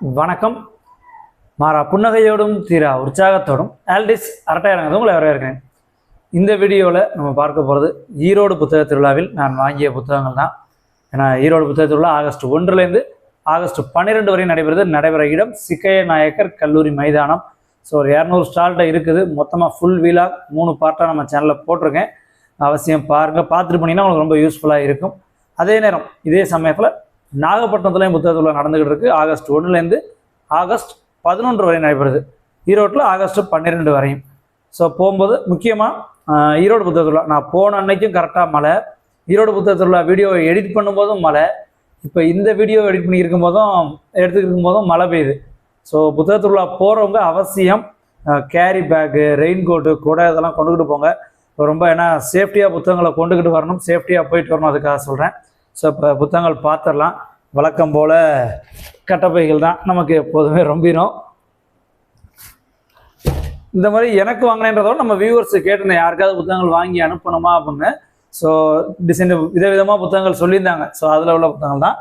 வணக்கம். மாறா புன்னகையோடும் தீரா உற்சாகத்தோடும் ஆல்டிஸ் அரட்டையரங்கதும் உங்களை வரவேற்கிறேன். இந்த வீடியோவில் நம்ம பார்க்க போகிறது ஈரோடு புத்தக திருவிழாவில் நான் வாங்கிய புத்தகங்கள் தான். ஏன்னா ஈரோடு புத்தக திருவிழா ஆகஸ்ட் ஒன்றுலேருந்து ஆகஸ்ட் பன்னிரெண்டு வரை நடைபெறுது. நடைபெற இடம் சிக்கைய நாயக்கர் கல்லூரி மைதானம். ஸோ ஒரு இரநூறு ஸ்டால்கிட்ட இருக்குது. மொத்தமாக ஃபுல் வீலாக மூணு பார்ட்டாக நம்ம சேனலில் போட்டிருக்கேன். அவசியம் பாருங்கள் பார்த்துட்டு போனீங்கன்னா உங்களுக்கு ரொம்ப யூஸ்ஃபுல்லாக இருக்கும். அதே நேரம் இதே சமயத்தில் நாகப்பட்டினத்துலேயும் புத்தக திருவிழா நடந்துகிட்டு இருக்குது ஆகஸ்ட் ஒன்றுலேருந்து ஆகஸ்ட் பதினொன்று வரை நடைபெறுது. ஈரோட்டில் ஆகஸ்ட் பன்னிரெண்டு வரையும். ஸோ போகும்போது முக்கியமாக ஈரோடு புத்தக திருவிழா நான் போன அன்னைக்கும் கரெக்டாக மழை. ஈரோடு புத்தக திருவிழா வீடியோவை எடிட் பண்ணும்போதும் மழை. இப்போ இந்த வீடியோ எடிட் பண்ணியிருக்கும் போதும் எடுத்துக்கிட்டு போதும் மழை பெய்யுது. ஸோ புத்தக திருவிழா போகிறவங்க அவசியம் கேரி பேக்கு ரெயின் கோட்டு குடை இதெல்லாம் கொண்டுக்கிட்டு போங்க. ரொம்ப ஏன்னா சேஃப்டியாக புத்தகங்களை கொண்டுக்கிட்டு வரணும். சேஃப்டியாக போயிட்டு வரணும் அதுக்காக சொல்கிறேன் ஸோ இப்போ புத்தகங்கள் பார்த்துடலாம். வழக்கம் போல் கட்டப்பைகள் தான் நமக்கு எப்போதுமே ரொம்பிடும் இந்த மாதிரி எனக்கு வாங்கினேன்றதோட நம்ம வியூவர்ஸ் கேட்டிருந்தேன் யாருக்காவது புத்தகங்கள் வாங்கி அனுப்பணுமா அப்படின்னு ஸோ டிசைன் விதவிதமாக புத்தகங்கள் சொல்லியிருந்தாங்க. ஸோ அதில் உள்ள புத்தகங்கள் தான்.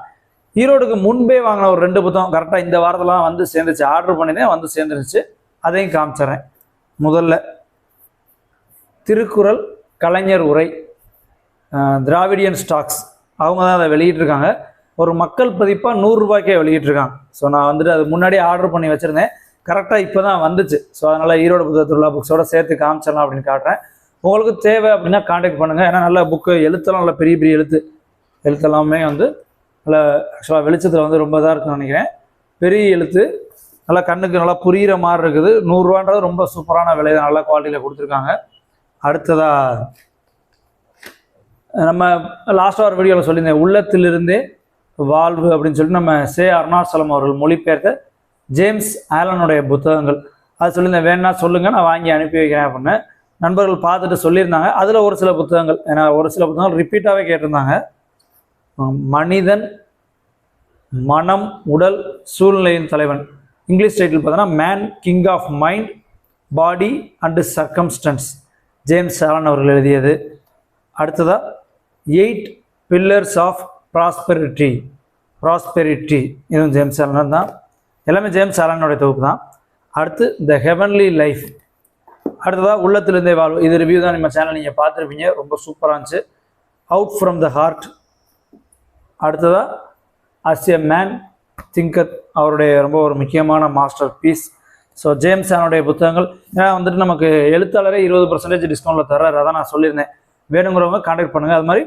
ஈரோடுக்கு முன்பே வாங்கின ஒரு ரெண்டு புத்தகம் கரெக்டாக இந்த வாரத்திலாம் வந்து சேர்ந்துச்சு. ஆர்டர் பண்ணினேன் வந்து சேர்ந்துருச்சு. அதையும் காமிச்சிட்றேன். முதல்ல திருக்குறள் கலைஞர் உரை திராவிடியன் ஸ்டாக்ஸ். அவங்க தான் அதை வெளியிட்டிருக்காங்க. ஒரு மக்கள் பதிப்பாக நூறுரூபாய்க்கே வெளியிட்டிருக்காங்க. ஸோ நான் வந்துட்டு அது முன்னாடியே ஆர்டர் பண்ணி வச்சுருந்தேன். கரெக்டாக இப்போ தான் வந்துச்சு. ஸோ அதனால் ஈரோடு புத்தக திருவிழா புக்ஸோட சேர்த்து காமிச்சிடலாம் அப்படின்னு காட்டுறேன். உங்களுக்கு தேவை அப்படின்னா காண்டாக்ட் பண்ணுங்கள் ஏன்னா நல்ல புக்கு எழுத்தெல்லாம் நல்ல பெரிய பெரிய எழுத்து எழுத்தெல்லாமே வந்து நல்ல ஆக்சுவலாக வெளிச்சத்தில் வந்து ரொம்ப இதாக இருக்குன்னு நினைக்கிறேன். பெரிய எழுத்து நல்லா கண்ணுக்கு நல்லா புரிகிற மாதிரி இருக்குது. நூறுரூவான்றது ரொம்ப சூப்பரான விலை நல்லா குவாலிட்டியில் கொடுத்துருக்காங்க. அடுத்ததாக நம்ம லாஸ்ட்டாக ஒரு வீடியோவில் சொல்லியிருந்தேன் உள்ளத்திலிருந்தே வாழ்வு அப்படின்னு சொல்லிட்டு நம்ம சே அருணாச்சலம் அவர்கள் மொழிபெயர்த்த ஜேம்ஸ் ஆலனுடைய புத்தகங்கள். அது சொல்லியிருந்தேன் வேணா சொல்லுங்கள் நான் வாங்கி அனுப்பி வைக்கிறேன் அப்படின்னு. நண்பர்கள் பார்த்துட்டு சொல்லியிருந்தாங்க. அதில் ஒரு சில புத்தகங்கள் ஏன்னா ஒரு சில புத்தகங்கள் ரிப்பீட்டாகவே கேட்டிருந்தாங்க. மனிதன் மனம் உடல் சூழ்நிலையின் தலைவன். இங்கிலீஷ் டைட்டில் பார்த்தோன்னா man king of mind body and circumstances James Allen அவர்கள் எழுதியது. அடுத்ததாக eight pillars of prosperity. Prosperity இதுவும் ஜேம்ஸ் அலன் தான். எல்லாமே ஜேம்ஸ் அலனுடைய தொகுப்பு தான். அடுத்து த ஹெவன்லி லைஃப் அடுத்ததாக உள்ளத்திலிருந்தே வாழ்வு இது ரிவ்யூ தான். நம்ம சேனல் நீங்கள் பார்த்துருப்பீங்க. ரொம்ப சூப்பராக இருந்துச்சு. அவுட் ஃப்ரம் த ஹார்ட் அடுத்ததாக அஸ் எ மேன் திங்கத் அவருடைய ரொம்ப ஒரு முக்கியமான மாஸ்டர் பீஸ் ஸோ ஜேம்ஸ் ஆனுடைய புத்தகங்கள். ஏன்னா வந்துட்டு நமக்கு எழுத்தாளரே இருபது பர்சன்டேஜ் டிஸ்கவுண்ட்டில் தர்றாரு. அதான் நான் சொல்லியிருந்தேன். வேணுங்கிறவங்க காண்டாக்ட் பண்ணுங்கள் அது மாதிரி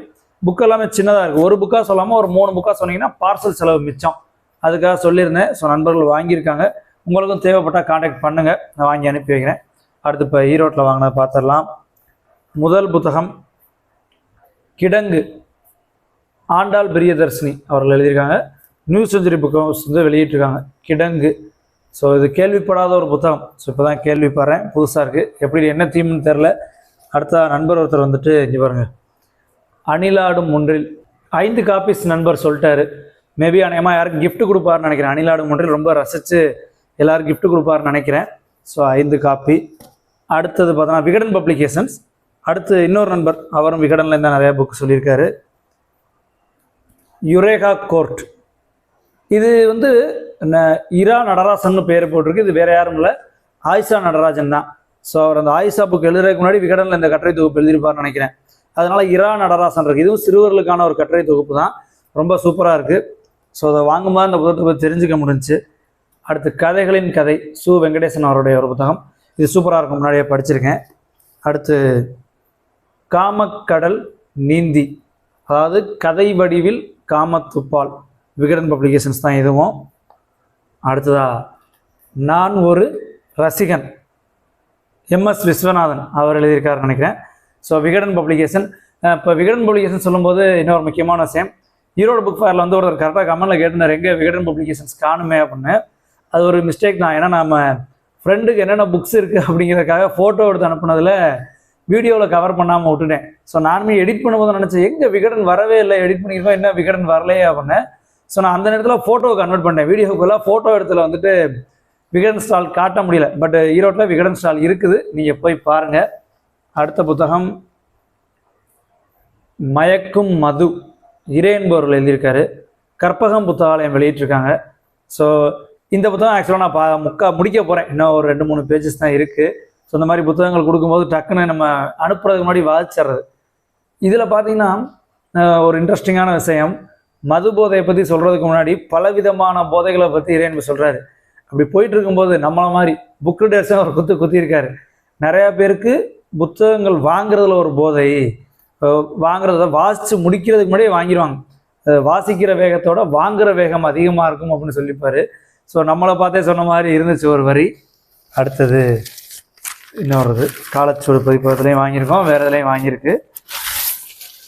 புக் எல்லாமே சின்னதாக இருக்குது ஒரு புக்காக சொல்லாமல் ஒரு மூணு புக்காக சொன்னீங்கன்னா பார்சல் செலவு மிச்சம். அதுக்காக சொல்லியிருந்தேன். ஸோ நண்பர்கள் வாங்கியிருக்காங்க. உங்களுக்கும் தேவைப்பட்டால் காண்டாக்ட் பண்ணுங்கள் நான் வாங்கி அனுப்பி வைக்கிறேன். அடுத்து இப்போ ஈரோட்டில் வாங்கினதை பார்த்துடலாம். முதல் புத்தகம் கிடங்கு. ஆண்டாள் பிரியதர்ஷினி அவர்கள் எழுதியிருக்காங்க. நியூ செஞ்சுரி புக் ஹவுஸ் வந்து வெளியிட்டிருக்காங்க. கிடங்கு. ஸோ இது கேள்விப்படாத ஒரு புத்தகம். ஸோ இப்போ தான் கேள்விப்படுறேன். புதுசாக இருக்குது எப்படி என்ன தீம்னு தெரில அடுத்த நண்பர் ஒருத்தர் வந்துட்டு இங்கே பாருங்கள் அணிலாடும் ஒன்றில் ஐந்து காப்பீஸ் நண்பர் சொல்லிட்டாரு. மேபி அநேகமாக யாருக்கும் கிஃப்ட் கொடுப்பாருன்னு நினைக்கிறேன். அணிலாடும் ஒன்றில் ரொம்ப ரசித்து எல்லாரும் கிஃப்ட் கொடுப்பாருன்னு நினைக்கிறேன். ஸோ ஐந்து காப்பி. அடுத்தது பார்த்தோன்னா விகடன் பப்ளிகேஷன்ஸ். அடுத்து இன்னொரு நண்பர் அவரும் விகடனில் தான் நிறையா புக் சொல்லியிருக்காரு. Eureka court. இது வந்து ந- இரா நடராசன் பேர் போட்டிருக்கு. இது வேற யாரும் இல்லை. ஆயிஷா நடராஜன் தான். ஸோ அவர் அந்த ஆயிஷா புக் எழுதுறதுக்கு முன்னாடி விகடனில் இந்த கட்டுரை தொகுப்பு எழுதியிருப்பார்னு நினைக்கிறேன். அதனால் இரா நடராசன் இருக்குது இதுவும் சிறுவர்களுக்கான ஒரு கட்டுரை தொகுப்பு தான் ரொம்ப சூப்பராக இருக்குது ஸோ அதை வாங்கும்போது அந்த புத்தகத்தை பற்றி தெரிஞ்சுக்க முடிஞ்சுச்சு அடுத்து கதைகளின் கதை சு வெங்கடேசன் அவருடைய ஒரு புத்தகம். இது சூப்பராக இருக்கும் முன்னாடியே படிச்சிருக்கேன். அடுத்து காமக்கடல் நீந்தி. அதாவது கதை வடிவில் காமத்துப்பால். விகடன் பப்ளிகேஷன்ஸ் தான் இதுவும். அடுத்ததா நான் ஒரு ரசிகன். எம்எஸ் விஸ்வநாதன் அவர் எழுதியிருக்காருன்னு நினைக்கிறேன். ஸோ விகடன் பப்ளிகேஷன் இப்போ விகடன் பப்ளிகேஷன் சொல்லும்போது இன்னொரு முக்கியமான விஷயம். ஈரோடு புக் ஃபேரில் வந்து ஒருத்தர் கரெக்டாக கமெண்டில் கேட்டிருந்தார் எங்கே விகடன் பப்ளிகேஷன்ஸ் காணுமே? அப்படின்னு. அது ஒரு மிஸ்டேக் தான். ஏன்னா நம்ம ஃப்ரெண்டுக்கு என்னென்ன புக்ஸ் இருக்குது அப்படிங்கிறதுக்காக ஃபோட்டோ எடுத்து அனுப்புனதில் வீடியோவில் கவர் பண்ணாமல் விட்டுட்டேன். ஸோ நானுமே எடிட் பண்ணும்போது நினச்சேன் எங்கே விகடன் வரவே இல்லை. எடிட் பண்ணியிருக்கோம் என்ன விகடன் வரலையே? அப்படின்னு. ஸோ நான் அந்த நேரத்தில் ஃபோட்டோவை கன்வெர்ட் பண்ணேன் வீடியோக்குள்ளே ஃபோட்டோ இடத்துல வந்துட்டு விகடன் ஸ்டால் காட்ட முடியல. பட் ஈரோட்டில் விகடன் ஸ்டால் இருக்குது. நீங்கள் போய் பாருங்கள் புத்தகம் மயக்கும் மது. இரே என்பவர்கள் எழுதியிருக்காரு. கற்பகம் புத்தகாலயம் வெளியிட்டிருக்காங்க. ஸோ இந்த புத்தகம் ஆக்சுவலாக நான் பா முக்கா முடிக்க போகிறேன் இன்னும் ஒரு ரெண்டு மூணு பேஜஸ் தான் இருக்குது ஸோ இந்த மாதிரி புத்தகங்கள் கொடுக்கும்போது டக்குன்னு நம்ம அனுப்புறதுக்கு முன்னாடி வாதிச்சிடுறது இதில் பார்த்தீங்கன்னா ஒரு இன்ட்ரெஸ்டிங்கான விஷயம். மது போதையை பற்றி சொல்கிறதுக்கு முன்னாடி பலவிதமான போதைகளை பற்றி இறைவன் சொல்கிறாரு அப்படி போயிட்டு இருக்கும்போது நம்மளை மாதிரி புக் ரீடர்ஸும் அவர் குத்து குத்தியிருக்காரு. நிறையா பேருக்கு புத்தகங்கள் வாங்குறதுல ஒரு போதை வாங்குறத வாசித்து முடிக்கிறதுக்கு முன்னாடியே வாங்கிடுவாங்க வாசிக்கிற வேகத்தோட வாங்குற வேகம் அதிகமாக இருக்கும் அப்படின்னு சொல்லிப்பார். ஸோ நம்மளை பார்த்தே சொன்ன மாதிரி இருந்துச்சு ஒரு வரி. அடுத்தது இன்னொரு காலச்சூடு பதிப்பகத்துலேயும் வாங்கியிருக்கோம் வேறு இதுலேயும் வாங்கியிருக்கு.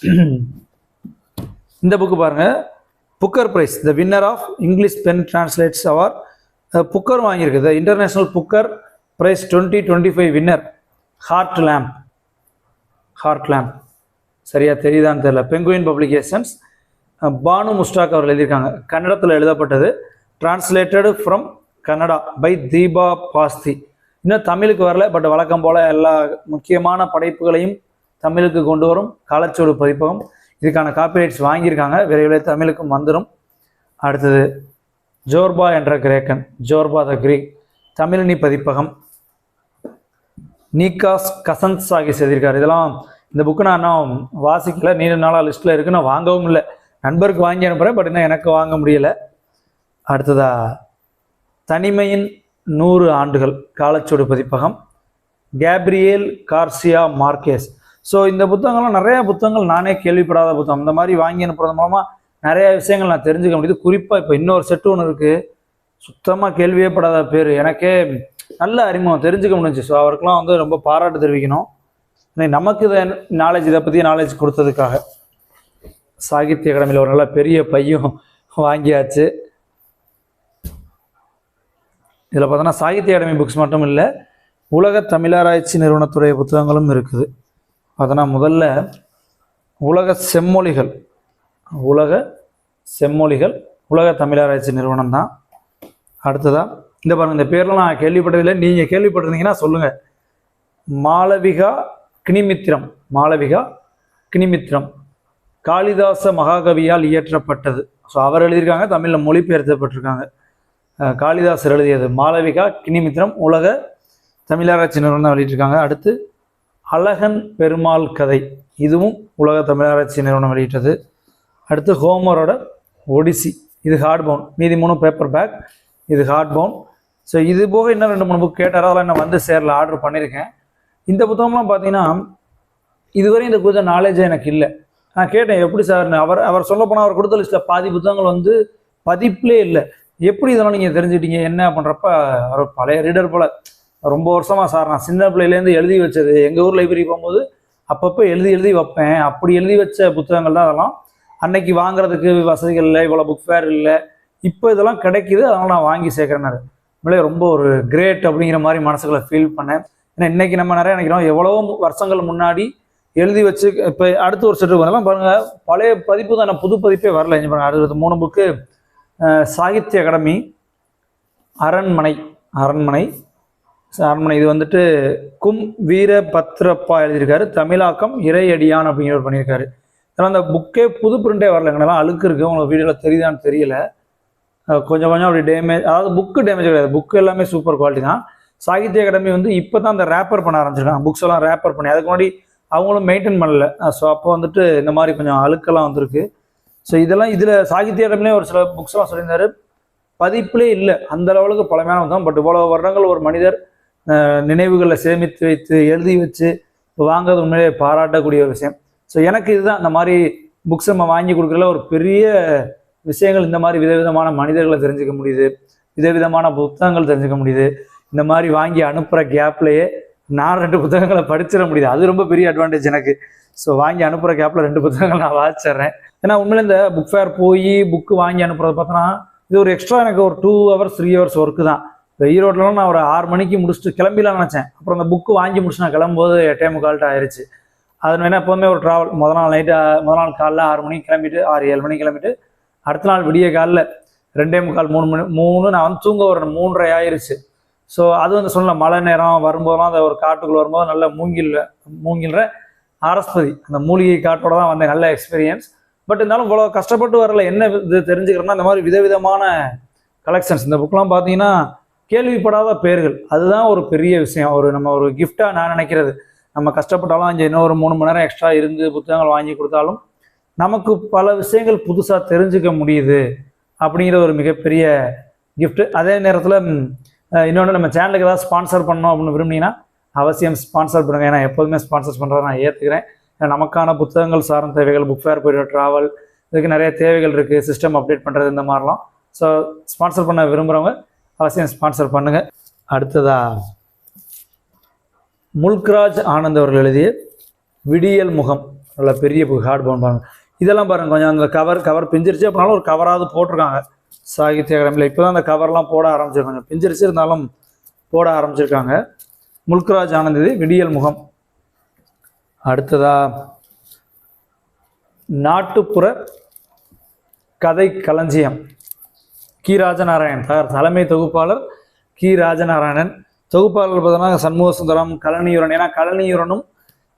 இந்த புக்கு பாருங்கள் Booker Prize the winner of English PEN Translates award Booker வாங்கியிருக்கு. The International Booker Prize twenty twenty five winner Heart Lamp Heart Lamp சரியா தெரியுதான்னு தெரியல. பெங்குயின் பப்ளிகேஷன்ஸ் பானு முஸ்டாக் அவர் எழுதியிருக்காங்க. கன்னடத்தில் எழுதப்பட்டது. Translated from Kannada by Deepa Bhasthi இன்னும் தமிழுக்கு வரல பட் வழக்கம் போல் எல்லா முக்கியமான படைப்புகளையும் தமிழுக்கு கொண்டு வரும். காலச்சோடு பதிப்பகம். இதுக்கான காப்பிரைட்ஸ் வாங்கியிருக்காங்க. விரைவில் தமிழுக்கும் வந்துடும் அடுத்தது ஜோர்பா என்ற கிரேக்கன். ஜோர்பா த கிரீக் தமிழினி பதிப்பகம். நீகாஸ் கசந்த் சாகிஸ் எழுதியிருக்காரு இதெல்லாம் இந்த புக்கு நான் இன்னும் வாசிக்கல. நீண்ட நாளாக லிஸ்ட்டில் இருக்கு. நான் வாங்கவும் இல்லை. நண்பருக்கு வாங்கி அனுப்புகிறேன் பட் இன்னும் எனக்கு வாங்க முடியல. அடுத்ததா தனிமையின் நூறு ஆண்டுகள் காலச்சுவடு பதிப்பகம். Gabriel Garcia Marquez. ஸோ இந்த புத்தகங்கள்லாம் நிறைய புத்தகங்கள் நானே கேள்விப்படாத புத்தகம். இந்த மாதிரி வாங்கி அனுப்புறது மூலமாக நிறைய விஷயங்கள் நான் தெரிஞ்சுக்க முடியுது. குறிப்பாக இப்போ இன்னொரு செட்டு ஒன்று இருக்குது சுத்தமாக கேள்வியே படாத பேர். எனக்கே நல்ல அறிமுகம் தெரிஞ்சுக்க முடிஞ்சுச்சு. ஸோ அவருக்கெல்லாம் வந்து ரொம்ப பாராட்டு தெரிவிக்கணும். நமக்கு இதை நாலேஜ் இதை பற்றி நாலேஜ் கொடுத்ததுக்காக. சாகித்ய அகாடமியில் ஒரு நல்ல பெரிய பையும் வாங்கியாச்சு. இதில் பார்த்தோன்னா சாகித்ய அகாடமி புக்ஸ் மட்டும் இல்லை உலக தமிழாராய்ச்சி நிறுவனத்துடைய புத்தகங்களும் இருக்குது. பார்த்தோன்னா முதல்ல உலக செம்மொழிகள் உலக செம்மொழிகள் உலக தமிழாராய்ச்சி நிறுவனம் தான் அடுத்ததாக இந்த பாருங்க இந்த பேர்லாம் நான் கேள்விப்பட்டதில்லை. நீங்கள் கேள்விப்பட்டிருந்தீங்கன்னா சொல்லுங்கள் மாளவிகா கிணிமித்திரம் மாளவிகா கிணிமித்திரம் காளிதாச மகாகவியால் இயற்றப்பட்டது. ஸோ அவர் எழுதியிருக்காங்க தமிழில் மொழிபெயர்த்தப்பட்டிருக்காங்க. காளிதாசர் எழுதியது. மாளவிகா கிணிமித்திரம் உலக தமிழராட்சி நிறுவனம் தான் வெளியிட்டிருக்காங்க. அடுத்து அழகன் பெருமாள் கதை. இதுவும் உலக தமிழராட்சி நிறுவனம் வெளியிட்டது. அடுத்து ஹோமரோட ஒடிசி. இது ஹார்ட் பவுன் மீதி மூணு பேப்பர் பேக் இது ஹார்ட் பவுன் ஸோ இது போக இன்னும் ரெண்டு மூணு புக் கேட்டார். அதெல்லாம் நான் வந்து சேரில். ஆர்டர் பண்ணியிருக்கேன் இந்த புத்தகம்லாம் பார்த்தீங்கன்னா இதுவரை இந்த கொஞ்சம் நாலேஜே எனக்கு இல்லை. நான் கேட்டேன் எப்படி சார் அவர் அவர் சொல்ல போனால் அவர் கொடுத்த லிஸ்ட்டில் பாதி புத்தகங்கள் வந்து பதிப்பிலே இல்லை. எப்படி இதெல்லாம் நீங்கள் தெரிஞ்சுக்கிட்டீங்க? என்ன பண்ணுறப்ப அவர் பழைய ரீடர் போல். ரொம்ப வருஷமாக சார் நான் சின்ன பிள்ளையிலேருந்து எழுதி வச்சது. எங்கள் ஊர் லைப்ரரி போகும்போது அப்பப்போ எழுதி எழுதி வைப்பேன். அப்படி எழுதி வச்ச புத்தகங்கள் தான் அதெல்லாம். அன்னைக்கு வாங்குறதுக்கு வசதிகள் இல்லை. இவ்வளோ புக் ஃபேர் இல்லை. இப்போ இதெல்லாம் கிடைக்குது. அதனால் நான் வாங்கி சேர்க்குறேன்னாரு உண்மையிலே ரொம்ப ஒரு கிரேட் அப்படிங்கிற மாதிரி மனசுக்குள்ள ஃபீல் பண்ணேன். ஏன்னா இன்னைக்கு நம்ம நிறைய நினைக்கிறோம். எவ்வளோ வருஷங்கள் முன்னாடி எழுதி வச்சு இப்போ அடுத்த ஒரு செட்டு பாருங்கள் பழைய பதிப்பு தான். நான் புது பதிப்பே வரல. இங்க பாருங்க அடுத்த மூணு புக்கு. சாகித்ய அகாடமி அரண்மனை அரண்மனை அரண்மனை. இது வந்துட்டு கும் வீர பத்ரப்பா எழுதியிருக்காரு. தமிழாக்கம் இறையடியான் அப்படிங்கிறவர் பண்ணியிருக்காரு. ஏன்னா அந்த புக்கே புது பிரிண்டே வரல. அழுக்கு இருக்குது உங்களுக்கு வீடியோவில் தெரியுதான்னு தெரியல. கொஞ்சம் கொஞ்சம் அப்படி டேமேஜ் அதாவது புக்கு டேமேஜ் கிடையாது. புக்கு எல்லாமே சூப்பர் குவாலிட்டி தான். சாகித்ய அகாடமி வந்து இப்போ தான் அந்த ரேப்பர் பண்ண ஆரம்பிச்சிருக்காங்க. புக்ஸ் எல்லாம் ரேப்பர் பண்ணி அதுக்கு முன்னாடி அவங்களும் மெயின்டைன் பண்ணல. ஸோ அப்போ வந்துட்டு இந்த மாதிரி கொஞ்சம் அழுக்கெல்லாம் வந்திருக்கு. ஸோ இதெல்லாம் இதில் சாகித்ய அகாடமிலே ஒரு சில புக்ஸ்லாம் சொல்லியிருந்தாரு. பதிப்பிலே இல்லை. அந்த லெவலுக்கு பழமையான தான். பட் இவ்வளோ வருடங்கள் ஒரு மனிதர் நினைவுகளை சேமித்து வைத்து எழுதி வச்சு இப்போ வாங்குறது உண்மையிலே பாராட்டக்கூடிய ஒரு விஷயம். ஸோ எனக்கு இதுதான். இந்த மாதிரி புக்ஸ் நம்ம வாங்கி கொடுக்குறதுல ஒரு பெரிய விஷயங்கள் இந்த மாதிரி விதவிதமான மனிதர்களை தெரிஞ்சுக்க முடியுது. விதவிதமான புத்தகங்கள் தெரிஞ்சுக்க முடியுது. இந்த மாதிரி வாங்கி அனுப்புகிற கேப்லேயே நான் ரெண்டு புத்தகங்களை படிச்சிட முடியுது. அது ரொம்ப பெரிய அட்வான்டேஜ் எனக்கு. ஸோ வாங்கி அனுப்புகிற கேப்பில் ரெண்டு புத்தகங்கள் நான் வாசிச்சிட்றேன். ஏன்னா உண்மையில இந்த புக் ஃபேர் போய் புக்கு வாங்கி அனுப்புறது பார்த்தோன்னா இது ஒரு எக்ஸ்ட்ரா எனக்கு ஒரு two hours three hours work தான். இப்போ ஈரோட்டில் நான் ஒரு ஆறு மணிக்கு முடிச்சுட்டு கிளம்பிலாம் நினச்சேன். அப்புறம் அந்த புக்கு வாங்கி முடிச்சு நான் கிளம்பும்போது எட்டே முக்கால்ட்டு ஆயிடுச்சு அது வேணா எப்போதுமே ஒரு ட்ராவல் முதல் நாள் நைட்டு முதல் நாள் காலைல ஆறு மணிக்கு கிளம்பிட்டு ஆறு ஏழு மணிக்கு கிளம்பிட்டு அடுத்த நாள் விடிய காலில் ரெண்டே முக்கால் மூணு மணி மூணு நான் வந்து தூங்க ஒரு மூன்றரை ஆயிடுச்சு ஸோ அது வந்து சொல்லல மழை நேரம் வரும்போதெல்லாம் அந்த ஒரு காட்டுக்குள்ள வரும்போது நல்ல மூங்கில் மூங்கில்ற அரஸ்பதி அந்த மூலிகை காட்டோட தான் வந்தேன் நல்ல எக்ஸ்பீரியன்ஸ் பட் இருந்தாலும் இவ்வளோ கஷ்டப்பட்டு வரல என்ன இது தெரிஞ்சுக்கிறோன்னா இந்த மாதிரி விதவிதமான கலெக்ஷன்ஸ் இந்த புக்கெலாம் பார்த்தீங்கன்னா கேள்விப்படாத பேர்கள். அதுதான் ஒரு பெரிய விஷயம். ஒரு நம்ம ஒரு கிஃப்டாக நான் நினைக்கிறது. நம்ம கஷ்டப்பட்டாலும் அஞ்சு இன்னும் ஒரு மூணு மணி நேரம் எக்ஸ்ட்ரா இருந்து புத்தகங்கள் வாங்கி கொடுத்தாலும் நமக்கு பல விஷயங்கள் புதுசாக தெரிஞ்சுக்க முடியுது அப்படிங்கிற ஒரு மிகப்பெரிய கிஃப்ட் அதே நேரத்தில் இன்னொன்று நம்ம சேனலுக்கு ஏதாவது ஸ்பான்சர் பண்ணோம் அப்படின்னு விரும்புனீங்கன்னா அவசியம் ஸ்பான்சர் பண்ணுங்கள் ஏன்னா எப்போதுமே ஸ்பான்சர் பண்ணுறதை நான் ஏற்றுக்கிறேன் நமக்கான புத்தகங்கள் சார்ந்த தேவைகள் புக் ஃபேர் போய்ட்டு ட்ராவல் இதுக்கு நிறைய தேவைகள் இருக்குது சிஸ்டம் அப்டேட் பண்ணுறது இந்த மாதிரிலாம். ஸோ ஸ்பான்சர் பண்ண விரும்புகிறவங்க அவசியம் ஸ்பான்சர் பண்ணுங்கள் அடுத்ததா முல்க்ராஜ் ஆனந்த் அவர்கள் எழுதிய விடியல் முகம். நல்ல பெரிய புக் ஹார்ட் பவுன் இதெல்லாம் பாருங்கள் கொஞ்சம் அந்த கவர் கவர் பிஞ்சிருச்சு. அப்படினாலும் ஒரு கவராவது போட்டிருக்காங்க. சாகித்ய அகாடமியில் இப்போ தான் அந்த கவர்லாம் போட ஆரம்பிச்சிருக்காங்க. பிஞ்சிருச்சு இருந்தாலும் போட ஆரம்பிச்சிருக்காங்க. முல்க்ராஜ் ஆனந்ததி விடியல் முகம். அடுத்ததா நாட்டுப்புற கதை களஞ்சியம். கி. ராஜநாராயணன் த- தலைமை தொகுப்பாளர் கி. ராஜநாராயணன். தொகுப்பாளர் பார்த்தோன்னா சண்முக சுந்தரம் கலனியூரன் ஏன்னா கலனியூரனும்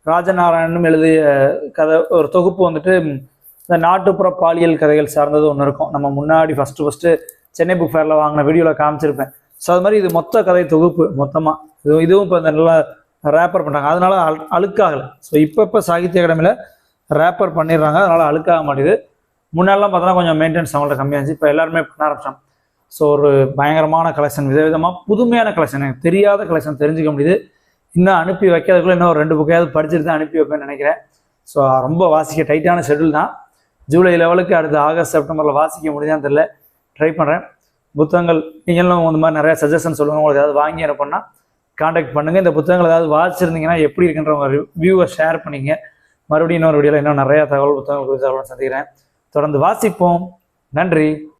ராஜநாராயணனும் எழுதிய கதை ஒரு தொகுப்பு வந்துட்டு இந்த நாட்டுப்புற பாலியல் கதைகள் சார்ந்தது ஒன்று இருக்கும். நம்ம முன்னாடி ஃபஸ்ட்டு ஃபஸ்ட்டு சென்னை புக் ஃபேரில் வாங்கின வீடியோவில் காமிச்சிருப்பேன். ஸோ அது மாதிரி இது மொத்த கதை தொகுப்பு மொத்தமாக இது இதுவும் இப்போ இந்த நல்லா ரேப்பர் பண்ணுறாங்க அதனால அழு அழுக்காகலை. ஸோ இப்போ இப்போ சாகித்ய அகாடமியில் ரேப்பர் பண்ணிடுறாங்க. அதனால் அழுக்காக மாட்டேது முன்னாடிலாம் பார்த்தோன்னா கொஞ்சம் மெயின்டெனன்ஸ் அவங்கள்ட்ட கம்மியாக இருந்துச்சு. இப்போ எல்லாருமே பண்ண ஆரம்பிச்சாங்க. ஸோ ஒரு பயங்கரமான கலெக்ஷன் விதவிதமாக புதுமையான கலெக்ஷன் எனக்கு தெரியாத கலெக்ஷன் தெரிஞ்சுக்க முடியுது. இன்னும் அனுப்பி வைக்கிறதுக்குள்ள இன்னும் ஒரு ரெண்டு புக்கையாவது படிச்சுட்டு தான் அனுப்பி வைப்பேன்னு நினைக்கிறேன். ஸோ ரொம்ப வாசிக்க டைட்டான ஷெடியூல் தான். ஜூலை லெவலுக்கு அடுத்த ஆகஸ்ட் செப்டம்பரில் வாசிக்க முடியுதான்னு தெரியல. ட்ரை பண்ணுறேன் புத்தகங்கள் நீங்களும் இந்த மாதிரி நிறையா சஜஷன் சொல்லுங்கள் உங்களுக்கு ஏதாவது வாங்கி அனுப்புனா காண்டாக்ட் பண்ணுங்கள் இந்த புத்தகங்கள் ஏதாவது வாசிச்சிருந்தீங்கன்னா எப்படி இருக்குன்ற ஒரு வியூவை ஷேர் பண்ணிங்க. மறுபடியும் இன்னொரு வீடியோவில் இன்னும் நிறையா தகவல் புத்தகங்கள் குறித்து சந்திக்கிறேன். தொடர்ந்து வாசிப்போம். நன்றி.